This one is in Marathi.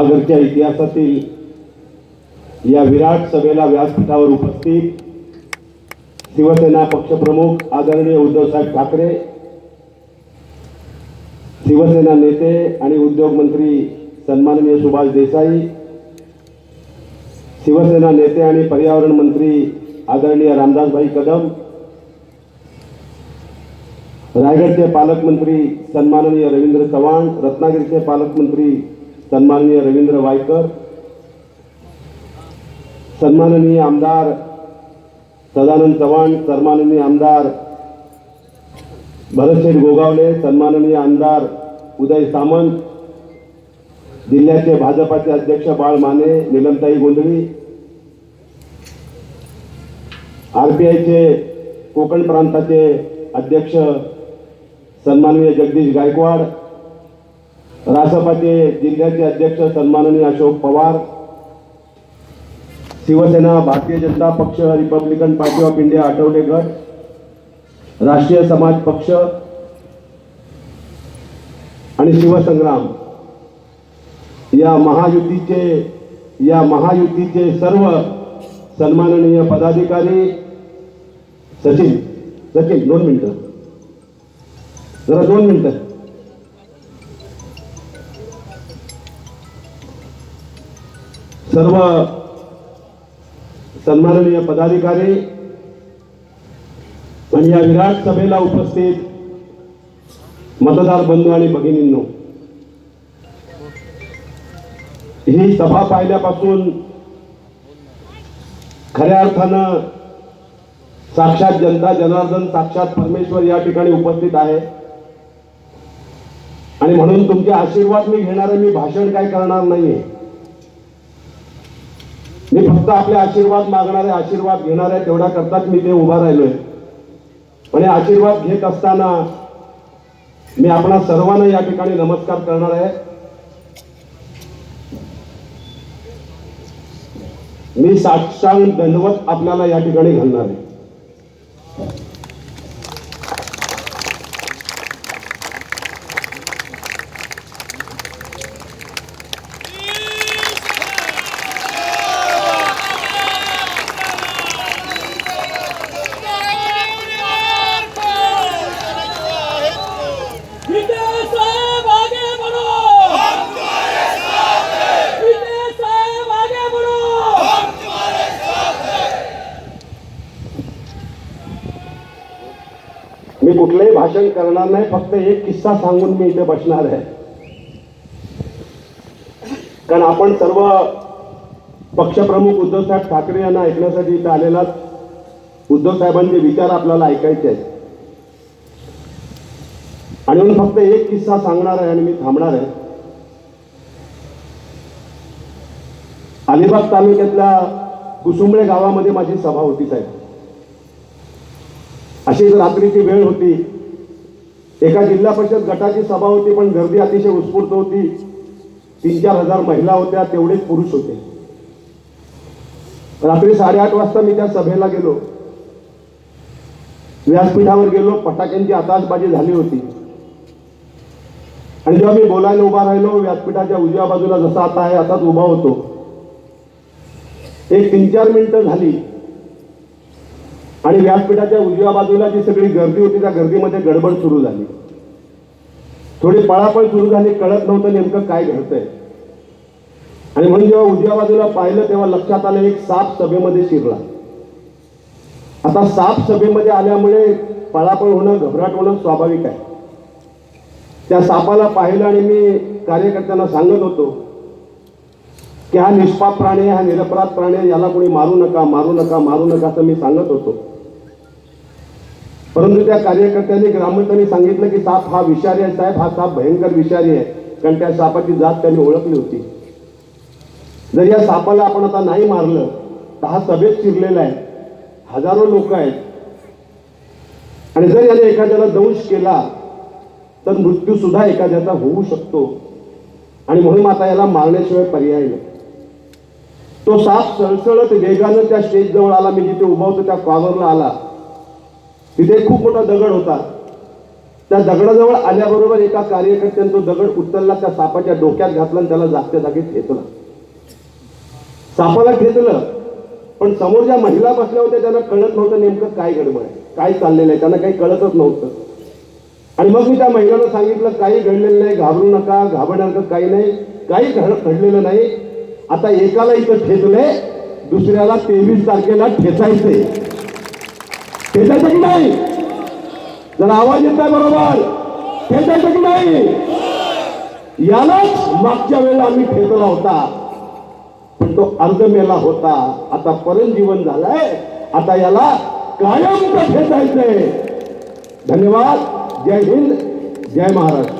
महागडच्या इतिहासातील या विराट सभेला व्यासपीठावर उपस्थित शिवसेना पक्षप्रमुख आदरणीय उद्धवसाहेब ठाकरे शिवसेना नेते आणि उद्योग मंत्री सन्माननीय सुभाष देसाई शिवसेना नेते आणि पर्यावरण मंत्री आदरणीय रामदासभाई कदम रायगडचे पालकमंत्री सन्माननीय रवींद्र चव्हाण रत्नागिरीचे पालकमंत्री सन्माननीय रवींद्र वायकर सन्माननीय आमदार सदानंद चव्हाण सन्माननीय आमदार भरतशेठ गोगावले सन्माननीय आमदार उदय सामंत जिल्ह्याचे भाजपाचे अध्यक्ष बाळ माने निलमताई गोंधळी आरपीआयचे कोकण प्रांताचे अध्यक्ष सन्माननीय जगदीश गायकवाड रासपाचे जिल्ह्याचे अध्यक्ष सन्माननीय Ashok Pawar Shivsena Bharatiya Janata Paksha republican party of India Athawale गट राष्ट्रीय समाज पक्ष आणि शिवसंग्राम. या महायुतीचे या महायुतीचे सर्व सन्माननीय पदाधिकारी सचिन सचिन दोन मिनिटं. जरा दोन मिनिटं. सर्व सन्माननीय पदाधिकारी आणि या विराट सभेला उपस्थित मतदार बंधू आणि भगिनींनो ही सभा पाहिल्यापासून खऱ्या अर्थानं साक्षात जनता जनार्दन साक्षात परमेश्वर या ठिकाणी उपस्थित आहे. आणि म्हणून तुमचे आशीर्वाद मी घेणार मी भाषण काय करणार नाहीये. मी फक्त आपले आशीर्वाद मागणारे आशीर्वाद घेणार आहे तेवढ्या करताच मी ते उभा राहिलोय. पण हे आशीर्वाद घेत असताना मी आपणा सर्वांना या ठिकाणी नमस्कार करणार आहे. मी साक्षांग दंडवत आपल्याला या ठिकाणी घालणार आहे. मी कुठलंही भाषण करणार नाही फक्त एक किस्सा सांगून मी इथे बसणार आहे. कारण आपण सर्व पक्षप्रमुख उद्धवसाहेब ठाकरे यांना ऐकण्यासाठी इथं आलेला उद्धव साहेबांचे विचार आपल्याला ऐकायचे आहेत. आणि म्हणून फक्त एक किस्सा सांगणार आहे आणि मी थांबणार आहे. अलिबाग तालुक्यातल्या कुसुंबळे गावामध्ये माझी सभा होती साहेब. अशीच रात्रीची वेळ होती एका जिल्हा परिषद गटाची सभा होती पण गर्दी अतिशय उत्स्फूर्त होती. तीन चार हजार महिला होत्या तेवढेच पुरुष होते. रात्री साडेआठ वाजता मी त्या सभेला गेलो. व्यासपीठावर गेलो फटाक्यांची आताशबाजी झाली होती. आणि जेव्हा मी बोलायला उभा राहिलो व्यासपीठाच्या उजव्या बाजूला जसा आता आहे असाच उभा होतो. एक तीन चार मिनिटं झाली. आणि व्यासपीठाच्या उजव्या बाजूला जी सगळी गर्दी होती त्या गर्दीमध्ये गडबड सुरू झाली. थोडी पळापळ सुरू झाली कळत नव्हतं नेमकं काय घडतंय. आणि म्हणून जेव्हा उजव्या बाजूला पाहिलं तेव्हा लक्षात आलं एक साप सभेमध्ये शिरला. आता साप सभेमध्ये आल्यामुळे पळापळ होणं घबराट होणं स्वाभाविक आहे. त्या सापाला पाहिलं आणि मी कार्यकर्त्यांना सांगत होतो की हा निष्पाप प्राणी हा निरपराध प्राणी याला कोणी मारू नका मारू नका मारू नका असं मी सांगत होतो. परंतु त्या कार्यकर्त्यांनी ग्रामस्थांनी सांगितलं की साप हा विषारी आहे साहेब हा साप भयंकर विषारी आहे. कारण त्या सापाची जात त्यांनी ओळखली होती. जर या सापाला आपण आता नाही मारलं तर हा सभेत शिरलेला आहे. हजारो लोक आहेत. आणि जर याने एखाद्याला दंश केला तर मृत्यू सुद्धा एखाद्याचा होऊ शकतो. आणि म्हणून आता याला मारण्याशिवाय पर्याय नाही. तो साप सळसळत वेगानं त्या स्टेज जवळ आला. मी जिथे उभा होतो त्या कॉवरला आला. तिथे खूप मोठा दगड होता. त्या दगडाजवळ आल्याबरोबर एका कार्यकर्त्यानं तो दगड उचलला त्या सापाच्या डोक्यात घातला आणि त्याला जागत्या जागी ठेचला सापाला ठेचलं पण समोर ज्या महिला बसल्या होत्या त्यांना कळत नव्हतं नेमकं काय गडबड आहे काय चाललेलं आहे. त्यांना काही कळतच नव्हतं. आणि मग मी त्या महिलांना सांगितलं काही घडलेलं नाही घाबरू नका घाबरण्यासारखं काही नाही काही घड घडलेलं नाही. आता एकाला इथं ठेचलंय दुसऱ्याला तेवीस तारखेला ठेचायचंय. ठेचायचं की नाही? जर आवाज येत आहे बरोबर. ठेचायचं की नाही? यालाच मागच्या वेळेला आम्ही ठेचला होता. पण तो अर्धमेला होता. आता परम जीवन आता याला कायम ठेचायचंय धन्यवाद. जय हिंद. जय महाराष्ट्र.